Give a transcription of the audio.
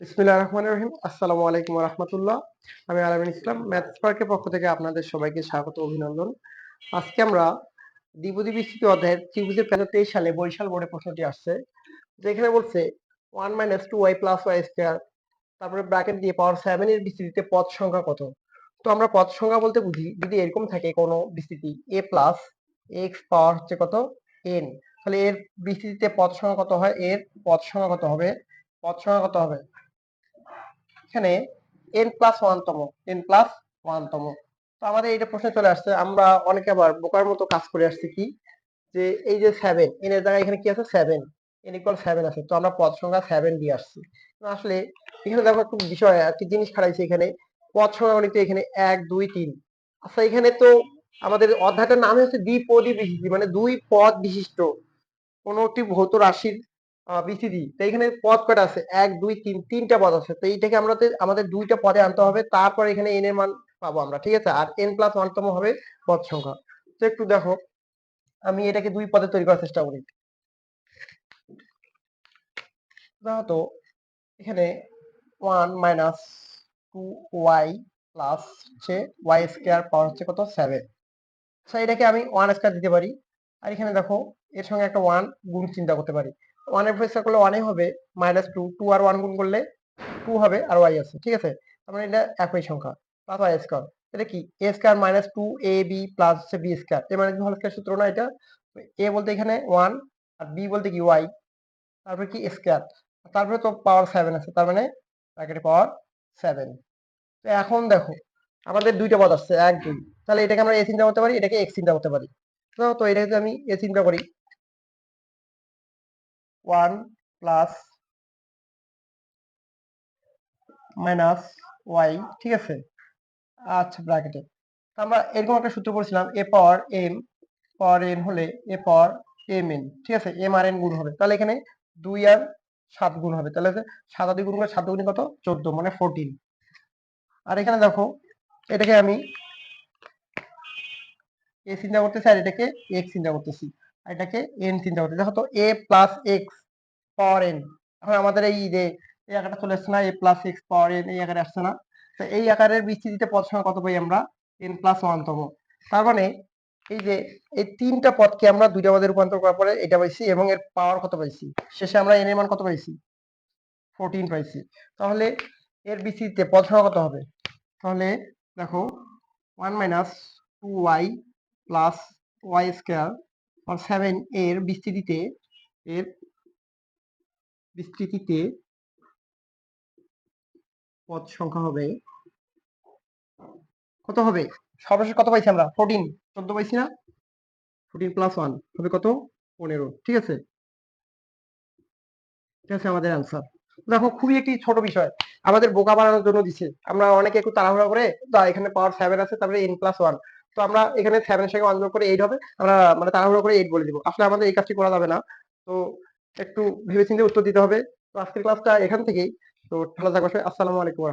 বিসমিল্লাহ রহমান রহিম। আসসালামু আলাইকুম রহমতুল্লাহ আমি আলামিন ইসলাম, ম্যাথস পার্কের পক্ষ থেকে আপনাদের সবাইকে স্বাগত অভিনন্দন। আজকে আমরা দ্বিপদী বিস্তৃত অধ্যায়ের ত্রিভুজের পেজ তেইশ সালে বরিশাল বোর্ডে প্রশ্নটি আসছে যেখানে বলছে one minus two y plus y square তারপরে ব্র্যাকেট দিয়ে পাওয়ার সেভেন এর বিস্তৃতিতে পদ সংখ্যা কত? তো আমরা পদ সংখ্যা বলতে বুঝি, যদি এরকম থাকে কোনো বিস্তৃতি এ প্লাস এক্স পাওয়ার হচ্ছে কত? এন তাহলে এর বিস্তৃতিতে পদ সংখ্যা কত হয়? এর পদ সংখ্যা কত হবে? পদ সংখ্যা কত হবে? এখানে এন প্লাস ওয়ান তম এন প্লাস ওয়ান তম। তো আমাদের এইটা প্রশ্নে চলে আসছে, আমরা অনেকে আবার বোকার মতো কাজ করে আসছি কি? যে এই যে সেভেন এন এর জায়গায় এখানে কি আছে? সেভেন এন ইকুয়াল সেভেন আছে। তো আমরা পদ সংখ্যা সেভেন দিয়ে আসছি। আসলে এখানে দেখো একটু বিষয়, একটি জিনিস খাড়াইছে এখানে। পদ সংখ্যা গণিত এখানে এক, দুই, তিন। আচ্ছা এখানে তো আমাদের অধ্যায়টার নাম হচ্ছে দ্বিপদী বিশিষ্ট মানে দুই পদ বিশিষ্ট। কোন একটি ভৌত রাশির বিসিডি তো এখানে পদ কয়টা আছে? এক, দুই, তিন, তিনটা পদ আছে। তো এইটাকে আমরা আমাদের দুইটা পদে আনতে হবে। তারপর এখানে এন এর মান পাবো আমরা, ঠিক আছে? আর এন প্লাস ওয়ানতম হবে পদ সংখ্যা। তো একটু দেখো, আমি এটাকে দুই পদে তৈরি করার চেষ্টা করি। তো এখানে one minus two y plus হচ্ছে ওয়াই স্কোয়ার পাওয়ার হচ্ছে কত? সেভেন এটাকে আমি ওয়ান স্কোয়ার দিতে পারি। আর এখানে দেখো, এর সঙ্গে একটা ওয়ান গুণ চিন্তা করতে পারি। ওয়ানের পরিষ্কার করলে ওয়ানে হবে মাইনাস টু টু আর ওয়ান গুণ করলে টু হবে আর ওয়াই আছে, ঠিক আছে? তার মানে এটা একই সংখ্যা প্লাস ওয়াই স্কোয়ার এটা কি? A square minus two a b plus হচ্ছে বি স্কোয়ার এ মানে হল স্কোয়ার সূত্র না এটা? এ বলতে এখানে ওয়ান আর বি বলতে কি ওয়াই তারপরে কি স্কোয়ার তারপরে তো পাওয়ার সেভেন আছে, তার মানে ব্র্যাকেটে পাওয়ার সেভেন তো এখন দেখো, আমাদের দুইটা পদ আসছে, এক, দুই, তাহলে এটাকে আমরা এ চিন্তা করতে পারি, এটাকে এক্স চিন্তা করতে পারি। তো এটাকে যদি আমি এ চিন্তা করি ওয়ান প্লাস মাইনাস ওয়াই, ঠিক আছে? আচ্ছা ব্র্যাকেটে আমরা এরকম একটা সূত্র পড়ছিলাম এ পাওয়ার এম পাওয়ার এন হলে এ পাওয়ার এম এন ঠিক আছে? এম আর এন গুণ হবে। তাহলে এখানে দুই আর সাত গুণ হবে। তাহলে সাত দুই গুণ করে সাত গুণ কত? চোদ্দ মানে ফোরটিন আর এখানে দেখো, এটাকে আমি এ চিন্তা করতেছি আর এটাকে এক্স চিন্তা করতেছি। আর এটাকে এন চিন্তা করতে। দেখো তো a plus x power n এখন আমাদের এই যে, এই আকারটা চলে আসছে না a plus x power n এই আকারে আসছে না। তো এই আকারের বিস্তৃতিতে পদ সংখ্যা কত পাই আমরা? এন প্লাস ওয়ানতম তার মানে এই যে, এই তিনটা পদকে আমরা দুইটা পদে রূপান্তর করার পরে এটা পাইছি এবং এর পাওয়ার কত পাইছি? শেষে আমরা এন এর মান কত পাইছি? ফোরটিন পাইছি। তাহলে এর বিস্তৃতিতে পদ সংখ্যা কত হবে? তাহলে দেখো one minus two y plus y square আর সেভেন এর বিস্তৃতিতে এর বিস্তৃতিতে পদ সংখ্যা হবে কত হবে? সর্বশেষ কত পাইছি আমরা? ফোরটিন চোদ্দ পাইছি না? ফোরটিন প্লাস ওয়ান হবে কত? পনেরো। ঠিক আছে? ঠিক আছে আমাদের আনসার দেখো, খুবই একটি ছোট বিষয়। আমাদের বোকা বানানোর জন্য দিছে। আমরা অনেকে একটু তাড়াহুড়া করে এখানে পাওয়ার সেভেন আছে, তারপরে এন প্লাস ওয়ান তো আমরা এখানে সেভেনের সঙ্গে ওয়ান করে এইট হবে। আমরা মানে তাড়াহুড়ো করে এইট বলে দিব। আসলে আমাদের এই কাজটি করা যাবে না। তো একটু ভেবেচিন্তে উত্তর দিতে হবে। তো আজকের ক্লাসটা এখান থেকেই। তো ভালো থাকবে আসসালামু আলাইকুম